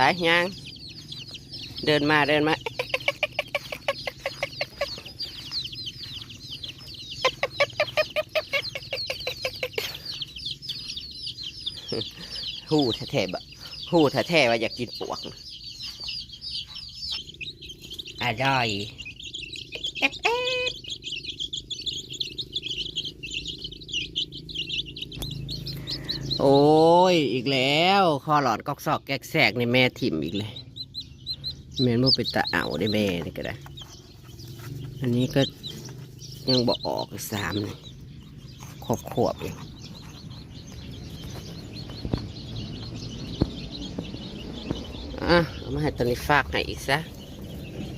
ไปยังเดินมาเดินมา หูแท้ๆบะหูแท้ๆว่าอยากกินปวกอร่อยเอ๊ะเอ๊ะ โอ้ย อีกแล้วคอหลอดกอกซอกแกกแสกในแม่ถิ่มอีกเลยแม่นบ่เป็นตาเอาได้แม่นี่ก็ได้ อันนี้ก็ยังบอกออกอีกสามนี่ขวบขวบๆอยู่อะเอามาให้ตัวนี้ฝากให้อีกซะ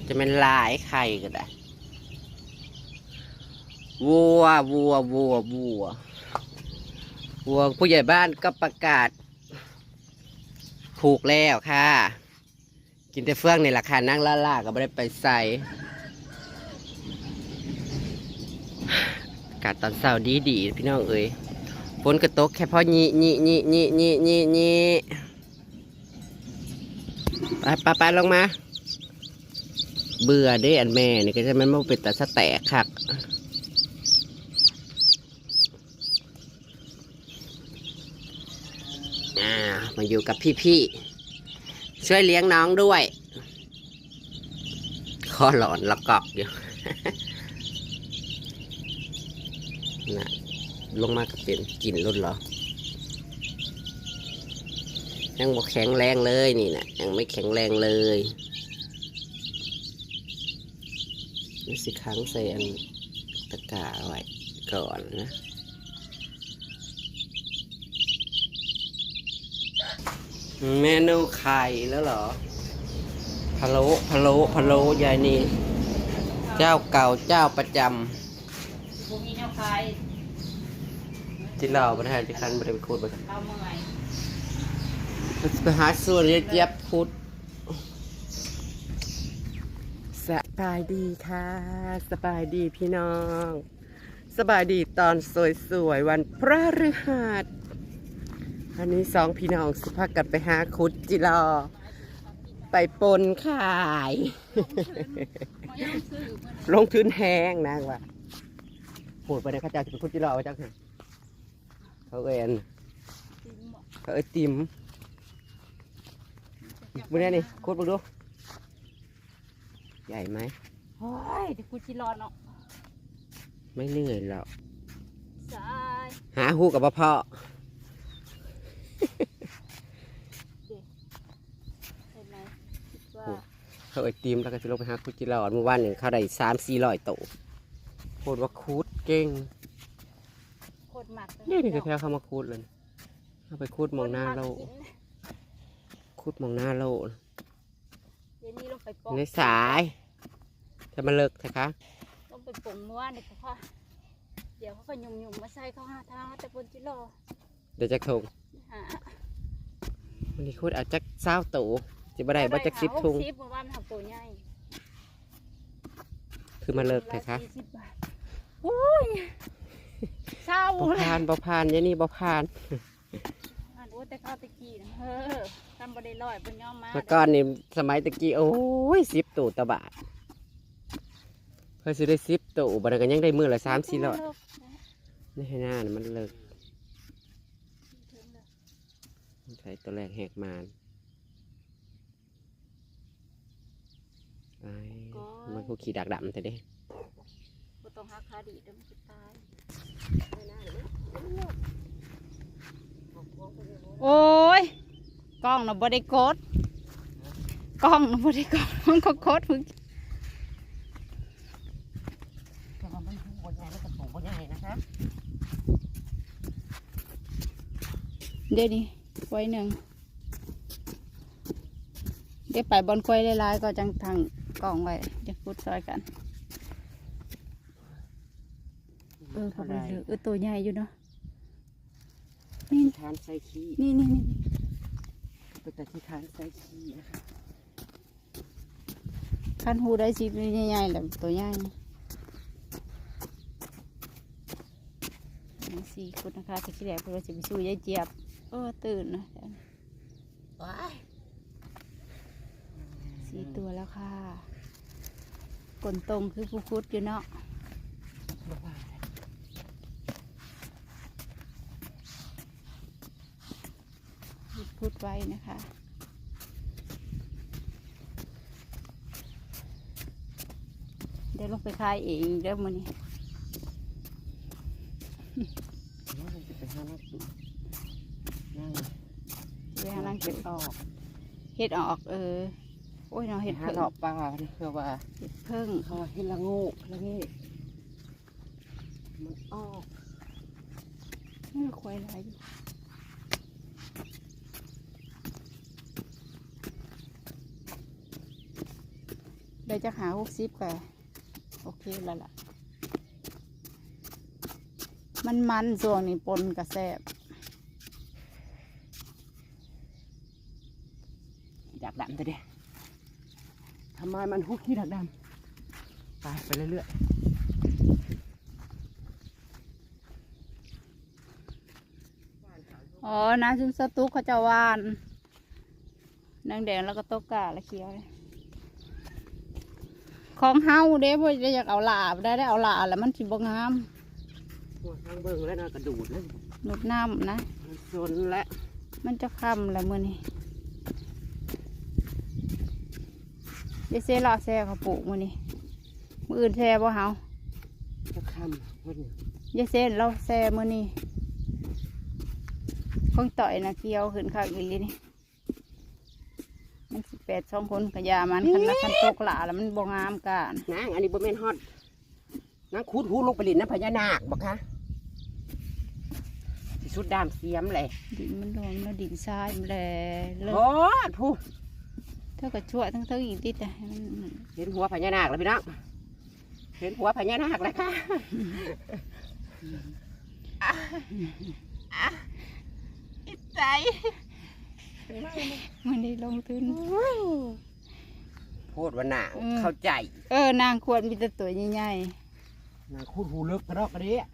จะเป็นลายไข่ก็ได้ วัว วัว วัว วัว วัวผู้ใหญ่บ้านก็ประกาศ ถูกแล้วค่ะ กินแต่เฟื่องในราคานั่งล่าๆก็ไม่ได้ไปใส่อากาศตอนเช้าดีดีๆพี่น้องเอ้ยฝนกระตกแค่พอยี่ยี่ยี่ยี่ยี่ยี่ยี่ไปไปไปลงมา เบื่อเด้อันแม่นี่ก็จะมันมาเป็นแต่สแตกคักอ่า มาอยู่กับพี่ๆ ช่วยเลี้ยงน้องด้วยคอหลอนละกอกอยู่น่ะลงมาก็เป็นกลิ่นรุนหรอ ยังบอกแข็งแรงเลยนี่นะยังไม่แข็งแรงเลยนี่สิครั้งใส่อันตะกร้าไว้ก่อนนะ เมนูไข่แล้วเหรอพะโล้พะโล้พะโล้ยายนี่เจ้าเก่าเจ้าประจบุมีแนวคลายำที่เราประธานที่คันบริเวณคูดไปเราเมื่อยไปหาส่วนเจี๊ยบพุดสบายดีค่ะ สบายดีพี่น้อง สบายดีตอนสวยๆ วันพระฤหัส อันนี้สองพี่น้องสิพากันไปหาคุดจิรอ ไปปนขาย ลงทุนแห้งนะว่าพูดไปในข้าเจ้าจะเป็นคุดจิรอว่าจังไงเขาเอ็นเขาเอ็นติมมื่อนี้นี่คุดมาดู ใหญ่ไหมโอ้ยเดี๋ยวกูจิรอเนาะไม่เหนื่อยหรอกสายหาหูกับพ่อ เห็นไหมว่าเขาเอ็นติมแล้วก็จะลงไปหาคุดจิรอเมื่อวานหนึ่งเขาได้สามสี่ร้อยโตพูดว่าคุดเก่งโคตรหมักนี่นี่คือแถวเขามาคุดเลยเขาไปคุดมองหน้าเราคุดมองหน้าเราเดี๋ยวนี้ลงไปปองในสายจะมาเลิกนะคะลงไปปองเมื่อวานนี่เขาเดี๋ยวเขาก็ยุ่มยุ่มๆมาใส่เขาหาทางแต่บนจิรอเดี๋ยวจะทงหา วันนี้คุดเอาจักเศร้าโตจะบ่ได้บ่จักสิบทุงสิบเมื่อวานมันทำตัวใหญ่คือมาเลิกนะคะสี่สิบบาทโอ้ยเศร้าบ่เลยพานบ่พานยายนี่บ่พานอ่านโอ้แต่ข้าวตะกี้นะเฮ้อทำบได้ลอยบนย่อมมาเมื่อก่อนนี่สมัยตะกี้โอ้ยสิบตู่ตะบาทเพื่อสิได้สิบตู่บัดนั้นก็ยังได้มือละสามสี่ร้อยนี่ให้หน้าน่ะมันเลิก ใส่ตัวแรกแหกมานไอ้มันผู้ขี่ดักดำแต่เด้บ่ต้องหักขาดีเดี๋ยวมันจะตายโอ้ยกล้องน่ะบ่ได้กดกล้องน่ะบ่ได้กดมันก็กดมึงแต่ว่ามันหูบ่ใหญ่มันกระสูงบ่ใหญ่นะคะเดี๋ยวนี้ ไว้หนึ่งเดี๋ยวไปบอลกล้วยหลายๆก็จังทางกล้องไว้เดี๋ยวพูดซอยกัน เออเขาไปเลือกเออตัวใหญ่อยู่เนาะนี่ทานไส้ขี้นี่นี่นี่เป็นแต่ที่ทานไส้ขี้นะคะคันหูได้สิใหญ่ๆแหละตัวใหญ่นี่สี่คนนะคะจะคิดแหละเพื่อจะไปสู้ยายเจี๊ยบ เออตื่นนะว้ายสี่ตัวแล้วค่ะกลนตรงคือผู้คุดอยู่เนาะพูดพูดไว้นะคะเดี๋ยวลงไปคายเองเดี๋ยวมันนี้จะไปหานักดูนั่ง เวลานั่งเก็บออกเห็ดออก เออ โอ้ยเนาะเห็เห็ดดหาเพิ่งดอกปลาเพื่อว่าเห็ดเพิ่งเขาว่าเห็ดละโงูละเงี้มันออกนี่ควายหลายอยู่ได้จะหาหกสิบไปโอเคแล้วล่ะ มันมันส่วงนี้ปนกระแซบ ดักดำตัวเดียทำ ไมมันฮุกขี้ดักดำไปไปเรื่อยอ๋อน้ำซึมสตุ๊กเขาจะวานนางแดงแล้วก็โตกกาและเขียวเลยของเฮาเด้พ่อจะอยากเอาหลาบได้ได้เอาหลาแล้วมันสิบงามทางเบิ่งแล้วนะกระดูดเลยหนุดน้ำนะมันแล้วมันจะคำแล้วมือนี้ เดเซ่ลาแซ่เขาปลูกมือนี้มืออื่นแซ่บ่เฮาจะคำวันนี้เยเซ่เราแซ่มือนี้ของต่อยนะเกี่ยวขึ้นข้างอีหลีนี่มันสิแปดสองคนกระยามันคันละคันตกหลาแล้วมันบ่งามกันนางอันนี้บ่แม่นฮอดนางคูดหูลงไปลินน้ำพญานาคบอกคะสิสุดดามเสียมเลยดินมันรวมแล้วดินทรายมันแหละเลิกโอ้ผู้ เท่ากับช่วยทั้งเท่าอีกติดแต่ให้มันเห็นหัวพญานาคแล้วพี่น้องเห็นหัวพญานาคแล้วค่ะอิดใจมันได้ลงทุนพูดว่าหนางอืมเข้าใจ เออนางควรมีแต่ตัวใหญ่นางคูดหูเลิกกระดอกกระเดียๆ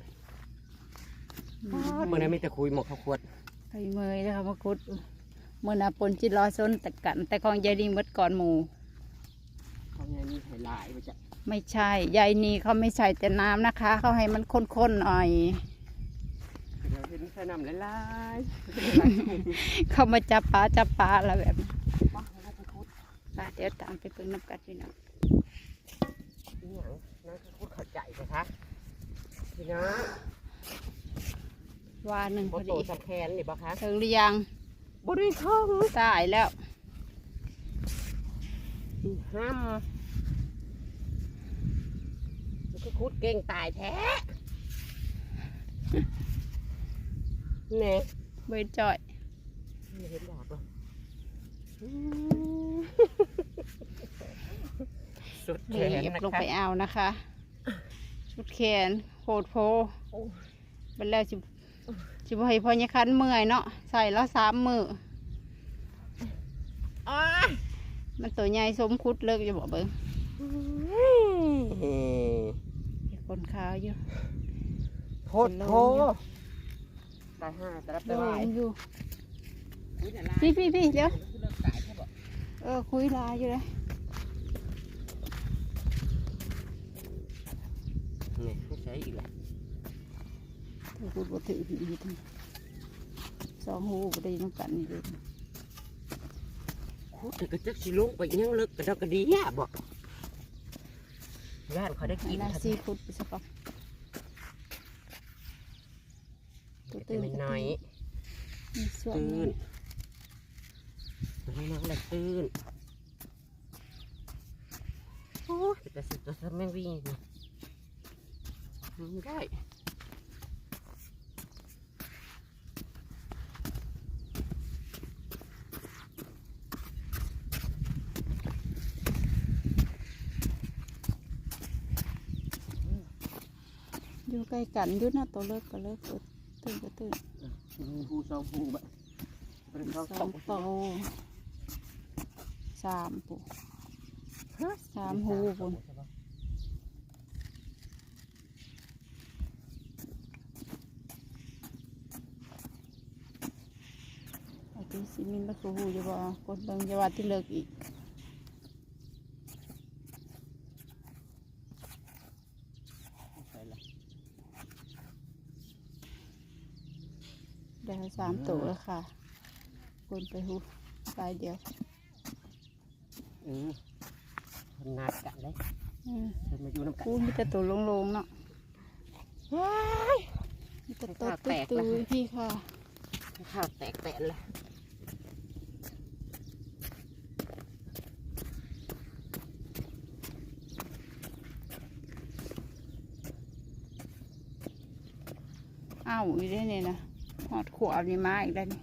เมื่อนั้นมีแต่คุยหมกข้าวขวดไข่เมยนะคะมาคุดเมื่อนาปนจิรอซนแต่กัน แต่ของยายดิงเมดก่อนหมูเขาไงมีไข่ลายไปจ้ะไม่ใช่ยายนีเขาไม่ใส่แต่น้ำนะคะ เขาให้มันข้นๆหน่อยเดี๋ยวเห็นใส่น้ำลายเขามาจับปลาจับปลาอะไรแบบนี้ๆมาเอาไปคุดไปเดี๋ยวตามไปเพิ่งน้ำกัดพี่น้องอีหยังนางคูดเข้าใจนะคะพี่น้องว่าหนึ่งโบพอโตดีสแคนนี่ปะคะถึงหรือยัง บริท้องตายแล้วห้ามมันก็คุดเก่งตายแท้เนี่ยเบยจ่อยไม่เห็นดอกหรอกอืมสุดแขนี่นนะลงคะไปเอานะคะชุดแขนโคตรโพโอ้ไปแล้วจิ จิบให้พ่อเนี่ยคันเมื่อยเนาะใส่แล้วสามมืออ้ายมันตัวใหญ่สมคุดเลิกจะบอกเบิ้งอืมมีคนขาวอยู่โพดโพตายห้าตายรับโดได้ไหมนอยู่อุ๊ยแต่ลายพี่พี่พี่เดี๋ยวเลิกตายแค่บอกเออคุยลายอยู่เลยนี่ไม่ใช่อีกแล้วเธอ พูดบ่ถือผีทั้งสองหูบ่ได้น้ำกันนี่เลยคุดแต่ก็จักสิลงไปยังเลิกกระดอกกระดีอะบอกย่านเขาได้กินนาค่ะซีคุดไปสักปักตัวตื่ตื่นนไม่น้อยมีส่วนตื่นมันให้น้องได้ตื่นโอ้ยแต่สิตัวฉันไม่วิ่งนี่ไม่ได้ อยู่ใกล้กันอยู่นะตัวเลิกก็เลิกตัวตื่นก็ตื่นหูสองหูแบบเป็นสสอองงโตสามปุ๊สามหูปุ่นไอ้ที่สิมินมันก็หูอยู่บ่กดเบิ่งจะว่าที่เลิกอีก ได้สามตัวแล้วค่ะคนไปหูปลายเดียวอืมคนนัดกันเลยอืมเพิ่นมาอยู่น้ำกันกูมีแต่ตัวโลงๆเนาะว้ายมีแต่ตัวแตกตุ้แล้วยๆพี่ค่ะข้าวแตกแตนเลยอ้าวอีได้เนี่ยนะห อดขวบนี่มาอีกแล้วนี่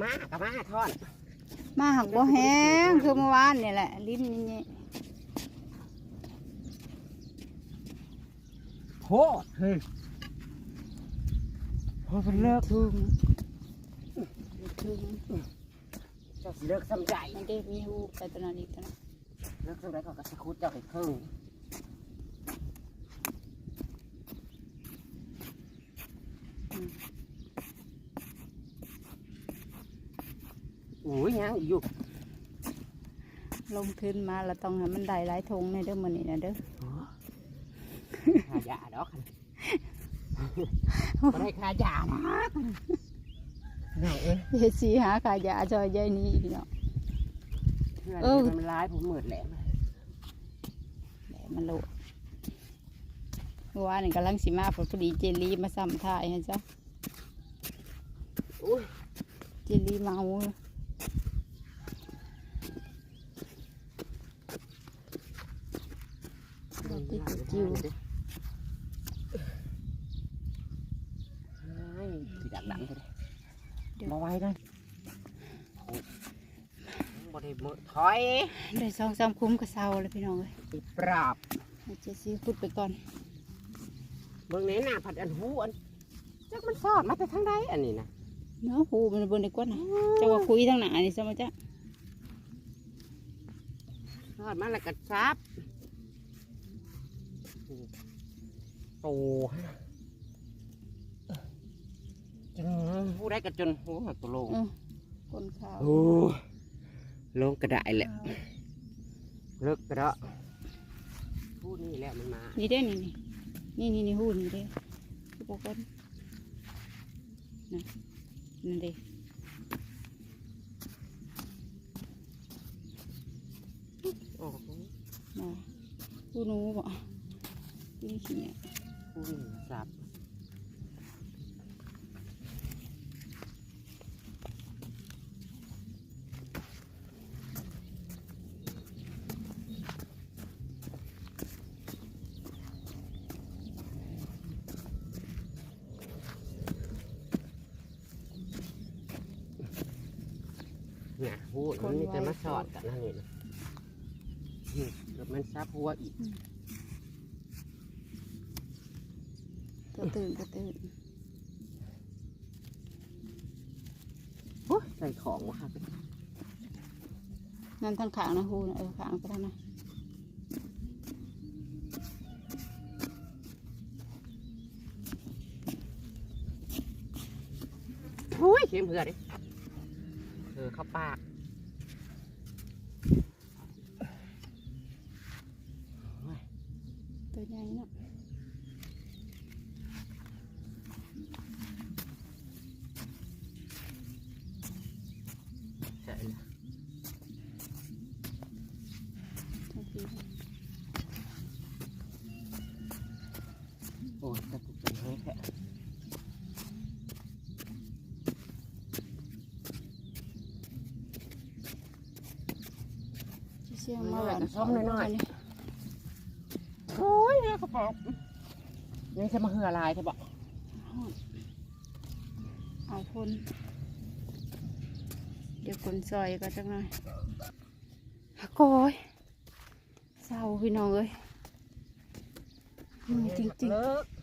มากับมาทอนมาหักบ่แห้งคือเมื่อวานนี่แหละ ลิ้นนี่โคตรเฮ้ยพอเป็นเลิกทุ่งทุ่งเจ้าสิเลิกซ้ำใจมันได้มีหูไปตอนนั้นอีกตอนนั้นเลิกซ้ำใจก็กระสคุดเจ้าไปครึ่ง โอ้ยยังอยู่ลงทุนมาแล้วต้องให้มันได้หลายทงในเด้อมื้อนี้นะเด้อขายาดอกคันบ่ได้ขายานะน้องเอ้ยเฮ็ดสิหาขายยาจอยยายนี้อีกเนาะเพื่อนเออมันร้ายผมเหมือดแหลมแหละมันโลดเมื่อวานนี่กำลังสิมาพอดีเจลีมาซ้ำท่ายให้จ้ะอุ้ยเจลีเมา ติดกับจิ้วไอ้ที่ดักดังเลยเดี๋ยวมาไว้ได้บ่ได้มือถอยได้สองสามคุ้มกระเซาเลยพี่น้องเลยติปราบให้เจซีขุดไปก่อนเบิ่งในหน้าผัดอันหูอันจักมันสอดมาแต่ทางใดอันนี้นะเนาะหูมันบนในก้นนะจะว่าคุยทางหนานี่ใช่ไหมจ๊ะสอดมาแล้วก็ซับ ตจนหูได้กระจนหูหักตัวลงเออก้นขาวโอ้ลงกระไดแหละเลิกกระเดาะพูดนี่แหละมันมานี่เด้นี่นี่นี่นี่นี่หูนี่เด้คือปกนนั่นนั่นเด้โอ้โหมาหูหนูบ่นี่ขี้เนี่ย พูดนี่สับเนี่ยพูดมันมีแต่มาสอดกันนั่นนี่นะนี่เดี๋ยวมันซับหัวอีก ตัวตื่นตัวตื่นโอ้ยใส่ของวะค่ะนั่นทางขางนะหูนะเออขางไปทางนั้นโอ้ยเข็มเหือดิเออเข้าปาก ตัวใหญ่เนาะ ใช่ละ ทางพี่ โอ้ยแต่กูเป็นให้แค่ เชี่ย มาหวานโอ้ยเนี่ยกระป๋องนี่จะมาเหือลายเธอบอกเอาคน เดี๋ยวคนซอยก็จังหน่อยโกยเศร้าพี่น้องเอ้ยเหนื่อยจริงเลิกๆ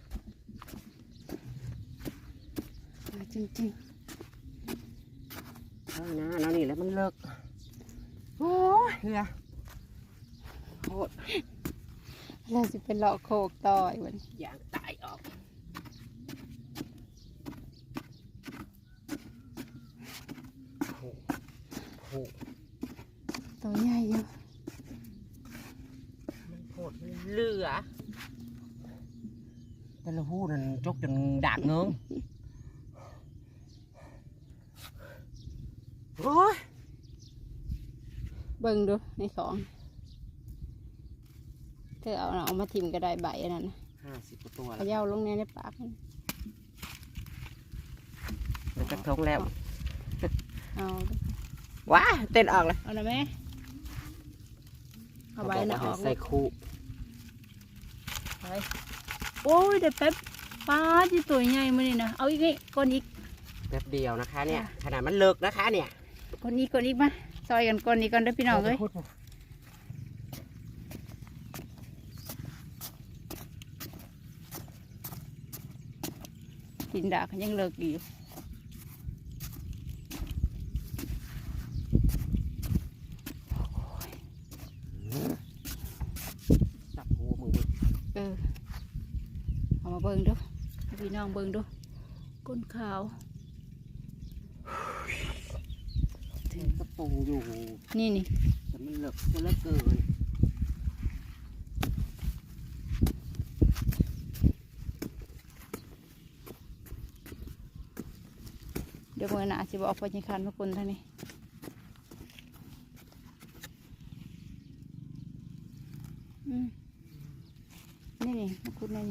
เหนื่อยจริงเออนะนั่นนี่แหล้วมันเลิก โอ้ยเหือ ดเราจะไปเลาะโคกต่อยมันยางตายออกตัวใหญ่อยู่มันโคตรเลือ แต่เราพูนั่นจกจนด่างเงื้องโอ้ยเบิ่งดูในของ เธอเอาน่ะเอามาทิมก็ได้ใบอันนั้นนะห้าสิบกว่าตัวเขแล้วย่าลงในในปากมันมันจะท้องแล้วเอาดูว้าเต้นออกเลยเอาหน่อยไหมเอาใบน่ะออกใส่คู่ไปโอ้ยเดี๋ยวแป๊บป้าที่ตัวใหญ่มานี่นะเอาอีกนี่ก้อนอีกแป๊บเดียวนะคะเนี่ยค่ะขนาดมันเลิกนะคะเนี่ยก้อนอีกก้อนอีกมาซอยกันก้อนอีกก่อนเด้อพี่น้องเอ้ย กินดาเขายังเลิกอยู่จับหัวมึงดิเออเอามาเบิ่งดูให้พี่น้องเบิ่งดูก้นขาวถึงกระปูอยู่นี่นี่แต่มันเลิกจะเลิกเกิน ดี๋ยวมือหนาสิบอกพอจิคันพระคุณท่านนี่นี่นี่มาคุณนี่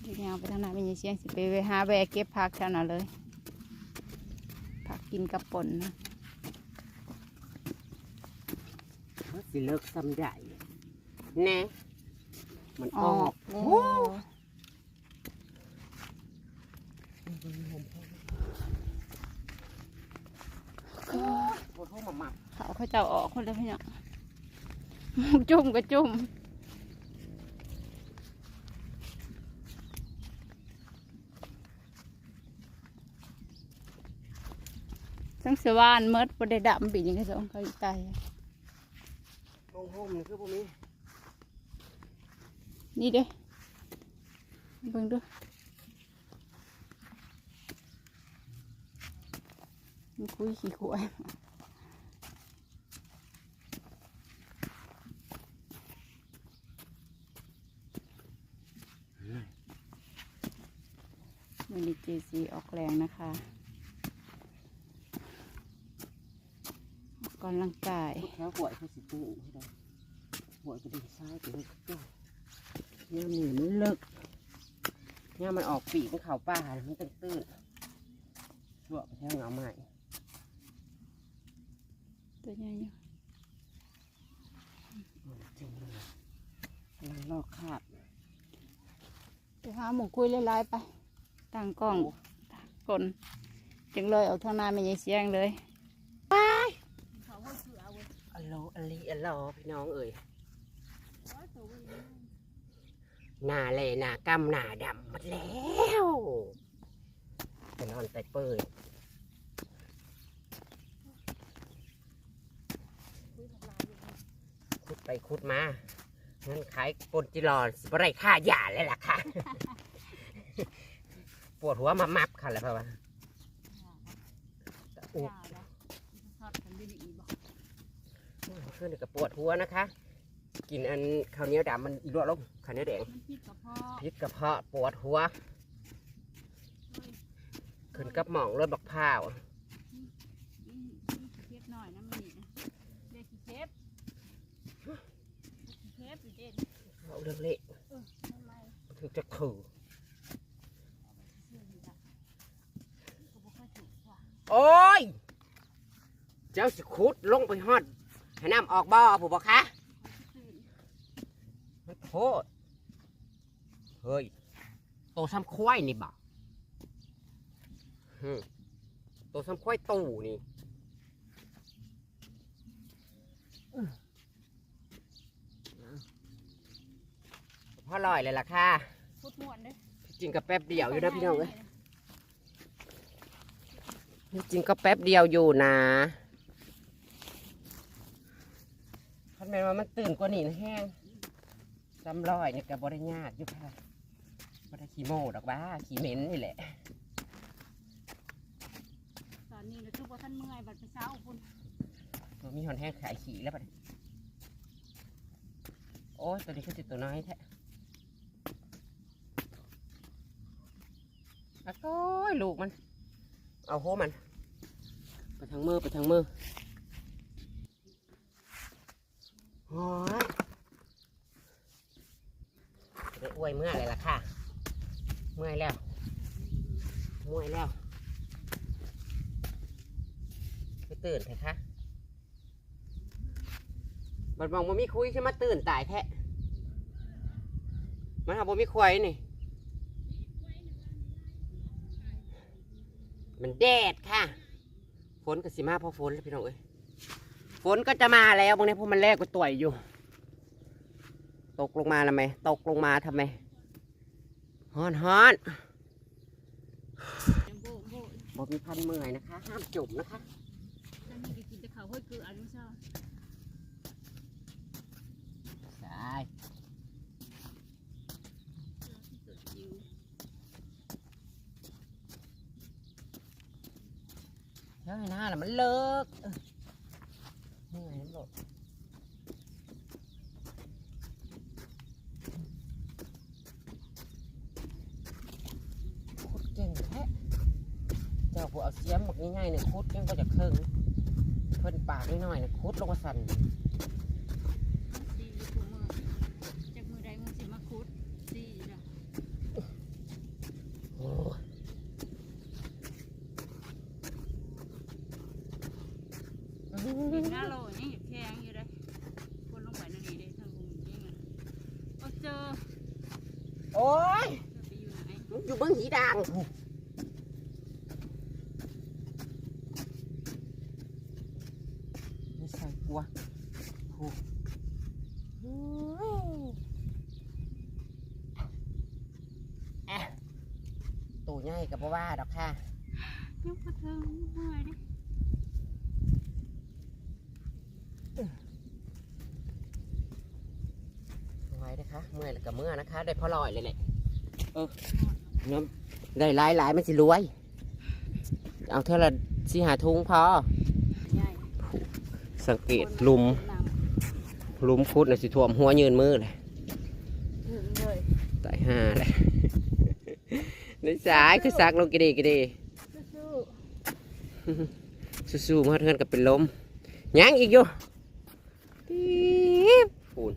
เดี๋ยวยาวไปทางไหนไม่มีเสียงสิไปไปหาแบกเก็บผักแถวนั้นเลย กกินกับป่นนะว่าสิเลิกซ้ำได้แน่มันออออกกโอ้โอ้โหโอ้โหมาหมักเขาเขาเจ้าออกคนแล้วพี่น้องจุ่มก็จุ่ม ทั้งเสวานเมดประเดดำปีนี้ก็สองเขาอีกตายโอ้โหมันคือพวกนี้นี่เด้อเบิ่งดูมันคุยขี้ขวายวันนี้เจซีออกแรงนะคะ ออกกำลังกายพวกแถวหวยเขาสิตื้นให้ได้หวยจะดึงซ้ายไปเลยก็เนี่ยหนีมันเลิกเนี่ยมันออกปีกมันเข่าป่ามันตื้นตื้นชั่วไปแท่งเอาใหม่ตัวใหญ่อยู่จริงเลยกำลังลอกคราบไปหาหมูคุยไล่ๆไปตั้งกล้องกลจึงเลยเอาทางหน้าไม่ใช่เสียงเลย อัลโหล อัลลีอัลโหลพี่น้องเอ่ยหน้าเลยหน้ากำหน้าดำหมดแล้วไปนอนใต้เปิดขุดไปขุดมาเงินขายปนจิรอนสิบไรค่าหย่าเลยล่ะค่ะ ปวดหัวมามับค่ะแล้วเพราะว่าอุ บขึ้นกับปวดหัวนะคะ กินอันข้าวเหนียวดำมันอีกรอบลงข้าวเหนียวแดงมันพิษกระเพาะพิษกระเพาะปวดหัว ขึ้นกับหมองรถบักพร้าวเค็บหน่อยนะมันนี่นะเด็กขี้เค็บขี้เค็บอยู่เด่นเอาเรื่องเละทำไมถึงจะขือเสื่อมละก็บ่ค่อยถูกว่ะโอ้ย เจ้าสิคุดลงไปฮอด ให้น้ำออกบ่อผู้บอกคะตื่นมันโทษเฮ้ยโตซ้ำควายนี่บ่ฮึโตซ้ำควายตู่นี่พ่อลอยเลยล่ะค่ะพุดม่วนเด้อจริงก็แป๊บเดียวอยู่นะพี่น้องเอ้ยจริงก็แป๊บเดียวอยู่นะ คันแม่นว่ามันตื่นกว่านี่นะแห้งซ้ำร้อยเนี่ยกับบริญาตอยู่ค่ะบริขี้โมดอกบ้าขี้เหม็นนี่แหละตอนนี้เราทุกว่าท่านเมื่อยบัดไปเช้าคุณจมีหอนแห้งขายขี่แล้วปะเนี่ยโอ้ยตัวนี้คือจิตตัวน้อยแท้อะโอ้ยลูกมัน เอาโหมัน ไปทางมือไปทางมือ โอ้ยได้อวยเมื่อไรล่ะค่ะ เมื่อยแล้วเมื่อยแล้วไปตื่นเถอะคะบัดมองบ่มีคุยใช่ไหมาตื่นตายแท้มันหาบ่มีควายนี่ มันแดดค่ะ ฝนก็สิมาพราะฝนแล้วพี่น้องเอ้ย ฝนก็จะมาแล้วบางทีพวกมันแรกก็ต่วยอยู่ ตกลงมาทำไม ตกลงมาทำไมฮ้อนฮ้อนยังโบโบบ่มีพันเมื่อยนะคะ ห้ามจมนะคะฉันนี่ก็กินแต่ข้าวห้อยเกลืออันนี้เช้าใช่สุดยิวเฮ้ยหน้าน่ะมันเลิกเออเมื่อยน้ำโหลดคุดเก่งแท้เจ้าผัวเอาเสียมบอกง่ายๆเนี่ยคุดยังก็จะเคิงเพิ่นปากน้อยๆเนี่ยคุดลงมาสั่น ดีอยู่ตัวมือจากมือใดมือสิมาคุดดีนะ โอ้ย กินหน้าโลนี่แข็งอยู่เลยคนลงไปนั่นนี่เลยทางลุงนี่ไงโอ้เจอ โอ้ย เจอไปอยู่ไหน มึงอยู่เบิ้งหีด่าง ไม่ใส่กลัวโอ้โอ้ยอะตัวใหญ่กับบ่ว่าดอกค่ะยกกระเทิงเมื่อยดิไว้นะคะ เมื่อยแล้วกับเมื่อนะคะ ได้พอลอยเลยแหละเออน้ำ ได้หลายหลายๆมันสิรวย เอาเท่าละสิหาทุงพอ ใหญ่สังเกตหลุมน้หลุมคุดน่ะสิท่วมหัวยืนมือเลยำถึงเลยตายห่าเลย ในสายคือซักลงกี่ดีกี่ดีสู้สู้ๆมาเทือนกับเป็นลมยังอีกอยู่ปี๊บปูน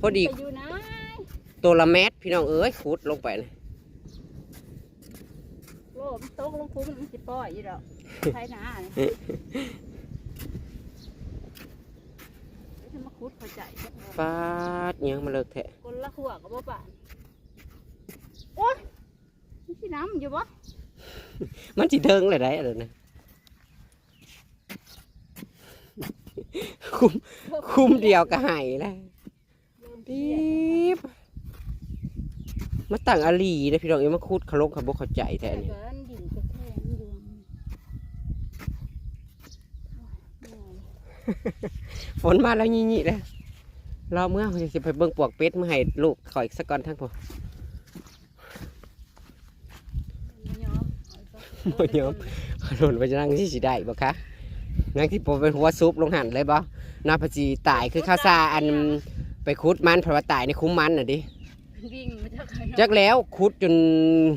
พอๆดีไปอยู่ไหนตัวละเม็ดพี่น้องเอ้ยขุดลงไปเลยโล มนตกลงคุ้มมันสิปล่อยอยู่ดอกใช่นะนี่จะมาคุดเข้าใจจักฟาดยังมาเลิกแทะคนละขัวกับบ่ป่านโอ้ยนี่สิน้ำอยู่บ่มันจิเทิงเลยได้อะไรนะคุมคุมเดียวก็หายแล้วเริ่มปีเปียก๊บมาตั้งอาลีนะพี่น้องเอ้ยมาคุดเขาลงเขาบอกเข้าใจแท้แต่นี่ก็อันดินกระแทงอยู่โอ้ย ฝนมาแล้วยี่ๆแล้วรอเมื่อเขาจะไปเบิ่งปวกเป็ดมาให้ลูกขออีกสักก้อนทั้งพอบ่ยอมเอาไปบ่ยอมหล่นไปจะนั่งที่สิได้บ่คะนั่งที่ผมเป็นหัวซุปลงหันเลยบ่นาพจีตายคือข้าวซาอันไปคุดมันเพราะว่าตายในคุ้มมันน่ะดิวิ่งมาจากไหนจักแล้วคุดจน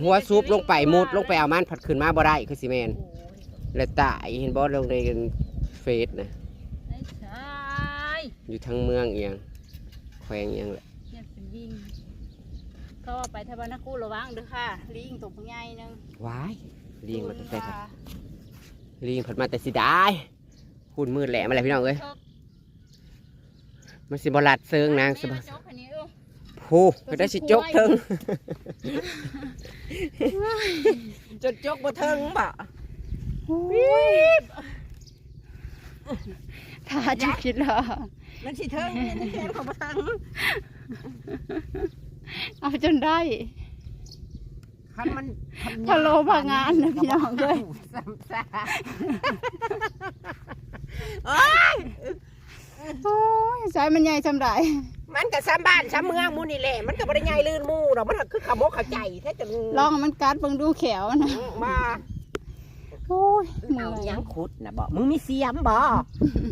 หัวซุปลงไปมุดลงไปเอามันผัดขึ้นมาบ่ได้คือสิแมนโอ้ยแล้วตายเห็นบ่ลงในเฟซนะไอ้ชาย อยู่ทางเมืองเอียงแขวงเอียงแหละเนี่ยเป็นวิ่งก็ไปทบานากูระวังเด้อค่ะ ลิงตกใหญ่หนึงว้ายลิงมาแต่ไสครับค่ะลิงผัดมาแต่สิได้หุ่นมืดแหลมอะไรพี่น้องเอ้ยมันสิบลัดเซิงนางสแม่บามาจกอันนี้เออผู้ก็ได้สิจกเทิงจนจกบ่เทิงบ่ถ้าจะคิดเหรอ มันสิเทิงนี่ในแขนของบ่เทิงเอาจนได้คันมันคันพะโล้พะงานนะพี่น้องเอ้ยซ้ำซ่าโอ้ยสายมันใหญ่จำได้มันก็ซ้ำบ้านซ้ำเมืองหมูนี่แหละมันก็บ่ได้ใหญ่ลื่นหมู่ดอกมันก็คือขมกเข้าใจแท้จะลองให้มันกัดเบิ่งดูแขวนะมาโอ้ยเมื่เอาอยยังขุดนะบอกมึงมีเสียมบ่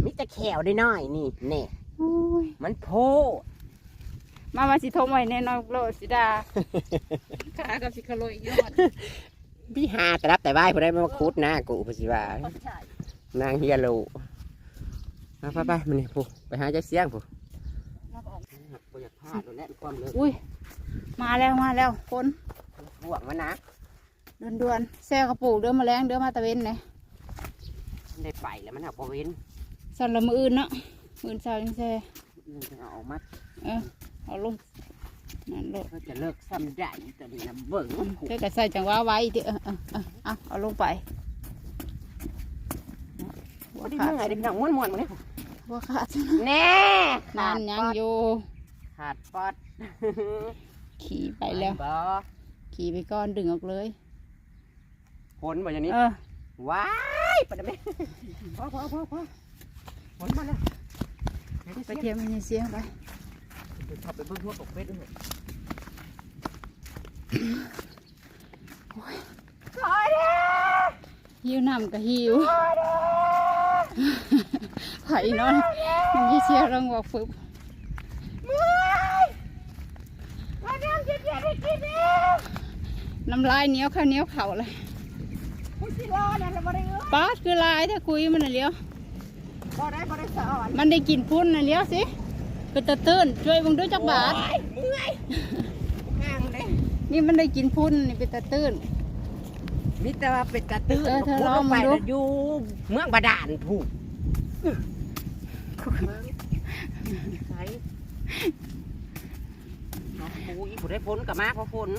มีแต่แขวได้น้อยนี่แน่โอ้ย มันโพมามาสิโทรไว้แน่นอนโลดสิดาขากับสิคาโลอีกยอดพี่หาแต่รับแต่ไหว้ผู้ใดมาขุดหน้ากูผู้สิว่านางเฮียโลมาไปไปมันนี่ผู้ไปหาใจเสียงผู้บ่อยากพลาดโดนแน่นความเลยอุ้ยมาแล้วมาแล้วคนบวกมันนะด่วนด่วนๆแซ่กระปูกเด้อมาแรงเด้อมาตะเวนเนี่ยฉันได้ไปแล้วมันเอาบ่เว้นสั่นละมืออื่นเนาะ มืออื่นเช้าจังแซ่อืมจะเอาออกมาเออเอาลงนั่นโลดเขาจะเลิกซ้ำได้ตัวนี้นะเบิ่งเธอก็ใส่จังหวะไว้ดิเออเออเออเอาเอาลงไปหัวบ่ได้ขาดเมื่อยได้พี่น้องม้วนๆมาเลยหัวขาดแน่นานยังอยู่ขาดปอดขี่ไปแล้วบ่ขี่ไปก้อนดึงออกเลยผลบ่อย่างนี้เออว้ายปะเดี๋ยวแม่พอพอพอพอผลมาแล้ว ไปเทียมมันเสียงไปขับไปเบิ่งทั่วปกเป็ดด้วยขอเด้อหิวน้ำก็หิวไผ่นอนมันยี่เสียรังบอกฟึบมาเรื่องเจ็บๆให้กินเองน้ำลายเหนียวข้าวเหนียวเข่าเลยผู้สิรอนั่นแหละบ่ได้เอ้ยปาดคือลายถ้าคุยมันน่ะเลี้ยว บ่ได้บ่ได้สอนมันได้กินพุ่นน่ะเลี้ยวสิเป็นตะตื้นช่วยมึงด้วยจักบาทโอ้ยเมื่อยห่างเด้นี่มันได้กินพุ่นนี่เป็นตะตื้นมีแต่ว่าเป็นตาตื้นเออเธอพูดลองไปดูน่ะอยู่เมืองบาดาลผูกใส่น้องปูอีผู้ได้พ้นกับมาเพราะฝน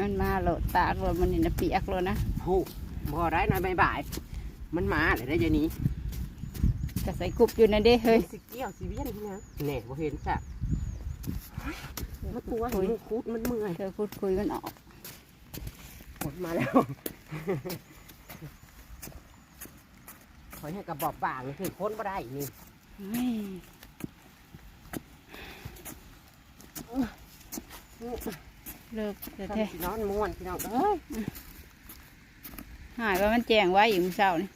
มันมาโหลดตากโหลดมันนี่นะเปียกโหลดนะผูกบ่ได้หน่อยบ่ายๆมันมาเลยได้ยายนี้ ก็ใส่กรุบอยู่นะเด้เฮ้ยสิเกี่ยวสิเวียนที่นะแหน่บ่เห็นซะมันกลัวคุยมันคุดมันเมื่อยเธอพูดคุยกันออกฝนมาแล้วขอให้กระบอกบางนี่คือพ้นบ่ได้นี่เฮ้ยเลิกแต่แท้พี่น้องม่วนพี่น้องเอ้ยหายว่ามันแจ้งไว้อยู่มื้อเช้านี่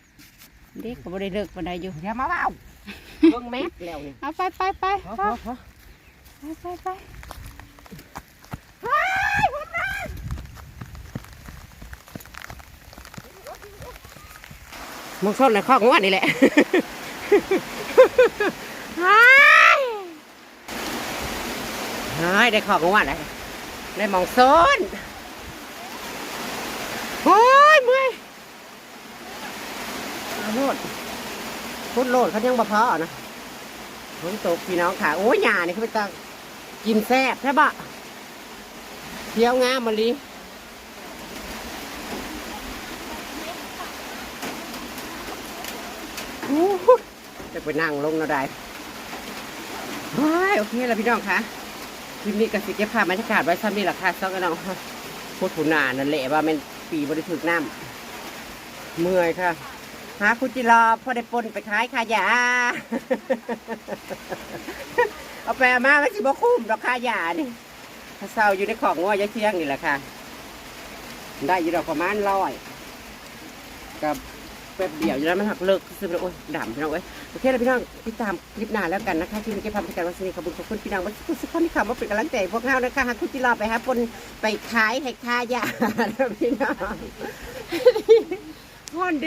เด็กก็บ่ได้เลิกปานใดอยู่อย่ามาเว้าเบิ่งแมสแล้วนี่เอาไปไปไปพอไปพอพอไปไปมึงส้นในข้อกงวดนี่แหละฮายฮายได้ข้อกงวดแล้วได้หมองส้นโอ้ยเมื่อยเอาโลด พุดโลดเขายังบ่พอนะฝนตกพี่น้องค่ะ โอ้ยหยานี่เขาไปตังกินแซ่บใช่ปะเที่ยวงามมาลีโอ้โหจะไปนั่งลงเนาะได้ว้ายโอเคแล้วพี่น้องคะคลิปนี้ก็สิเก็บภาพบรรยากาศไว้ซ้ำนี่แหละค่ะซอกกันน้องพูดผูหนานั่นแหละว่ามันปีบริสุทธิ์น้ำเมื่อยค่ะ หาคุณจิรอพอได้ปนไปขายขายา เอาไปเอามาไม่สิบ่คุ้มดอกขายานี่ถ้าเศร้าอยู่ในของงัวยาเชียงนี่แหละค่ะ ได้อยู่ดอกประมาณร้อยกับแป๊บเดียวอยู่แล้วมันหักเลิกซื้อไปโอ้ยดำพี่น้องเอ้ยโอเคแล้วพี่น้องติดตามคลิปหน้าแล้วกันนะคะที่มีเก็บความเป็นการวัสนีขอบคุณขอบคุณพี่น้องวัสดุสุขที่คำว่าเป็นกำลังใจพวกเรานะคะหากคุณจิรอไปหาปนไปขายให้ค่ายาแล้วพี่น้องฮอนเด